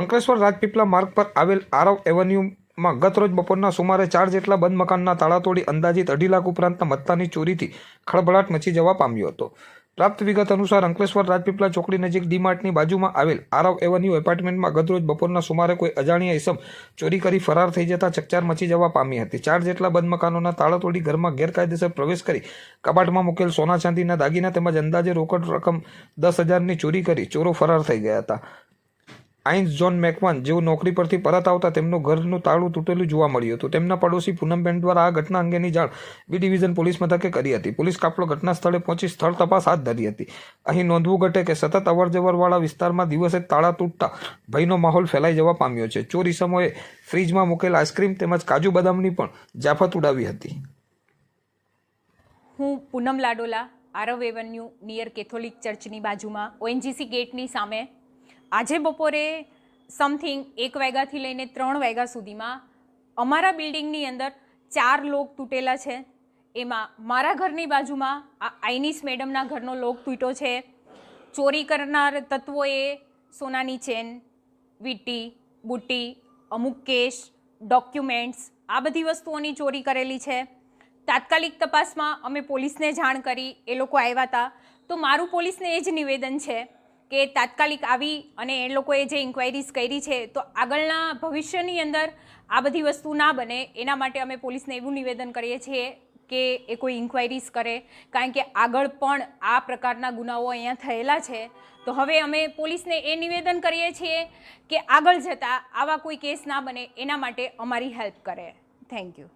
અંકલેશ્વર રાજપીપળા માર્ગ પર આવેલ આરવ એવન્યુમાં ગતરોજ બપોરના સુમારે ચાર જેટલા બંધ મકાનના તાળા તોડી અંદાજિત અઢી લાખ ઉપરાંતના મત્તાની ચોરીથી ખળભળાટ મચી જવા પામ્યો હતો. પ્રાપ્ત વિગત અનુસાર અંકલેશ્વર રાજપીપળા ચોકડી નજીક ડીમાર્ટની બાજુમાં આવેલ આરવ એવન્યુ એપાર્ટમેન્ટમાં ગતરોજ બપોરના સુમારે કોઈ અજાણ્યા ઇસમ ચોરી કરી ફરાર થઈ જતા ચકચાર મચી જવા પામી હતી. ચાર જેટલા બંધ મકાનોના તાળા તોડી ઘરમાં ગેરકાયદેસર પ્રવેશ કરી કબાટમાં મૂકેલ સોના ચાંદીના દાગીના તેમજ અંદાજે રોકડ રકમ દસ હજારની ચોરી કરી ચોરો ફરાર થઈ ગયા હતા. આઇન્સ જોન મેકવાન જેઓ નોકરી પરથી પરત આવતા તેમનું ઘરનું તાળું તૂટેલું જોવા મળ્યું હતું. તેમના પડોશી પૂનમબેન દ્વારા આ ઘટના અંગેની જાણ બી ડિવિઝન પોલીસ મથકે કરી હતી. પોલીસ કાફલો ઘટના સ્થળે પહોંચી સ્થળ તપાસ હાથ ધરી હતી. અહીં નોંધવું ઘટે કે સતત અવરજવરવાળા વિસ્તારમાં દિવસે તાળા તૂટતા ભયનો માહોલ ફેલાઈ જવા પામ્યો છે. ચોરી સમયે ફ્રીજમાં મૂકેલ આઈસ્ક્રીમ તેમજ કાજુ બદામની પણ જાફત ઉડાવી હતી. હું Poonam Ladola, Aarav avenue, near Catholic ચર્ચની બાજુમાં. ઓએનજીસી ગેટની સામે આજે બપોરે સમથિંગ એક વાગ્યાથી લઈને ત્રણ વાગ્યા સુધીમાં અમારા બિલ્ડિંગની અંદર ચાર લોક તૂટેલા છે. એમાં મારા ઘરની બાજુમાં આ આઈનીસ મેડમના ઘરનો લોક તૂટ્યો છે. ચોરી કરનાર તત્વોએ સોનાની ચેન, વીટી, બુટ્ટી, અમુક કેશ, ડોક્યુમેન્ટ્સ, આ બધી વસ્તુઓની ચોરી કરેલી છે. તાત્કાલિક તપાસમાં અમે પોલીસને જાણ કરી એ લોકો આવ્યા હતા. તો મારું પોલીસને એ જ નિવેદન છે. કે તાત્કાલિક આવી અને એ લોકોએ જે ઇન્ક્વાયરીઝ કરી છે, તો આગળના ભવિષ્યની અંદર આ બધી વસ્તુ ના બને. એના માટે અમે પોલીસને એવું નિવેદન કરીએ છીએ કે એ કોઈ ઇન્ક્વાયરીઝ કરે. કારણ કે આગળ પણ આ પ્રકારના ગુનાઓ અહીંયા થયેલા છે. તો હવે અમે પોલીસને એ નિવેદન કરીએ છીએ કે આગળ જતાં આવા કોઈ કેસ ના બને, એના માટે અમારી હેલ્પ કરે. Thank you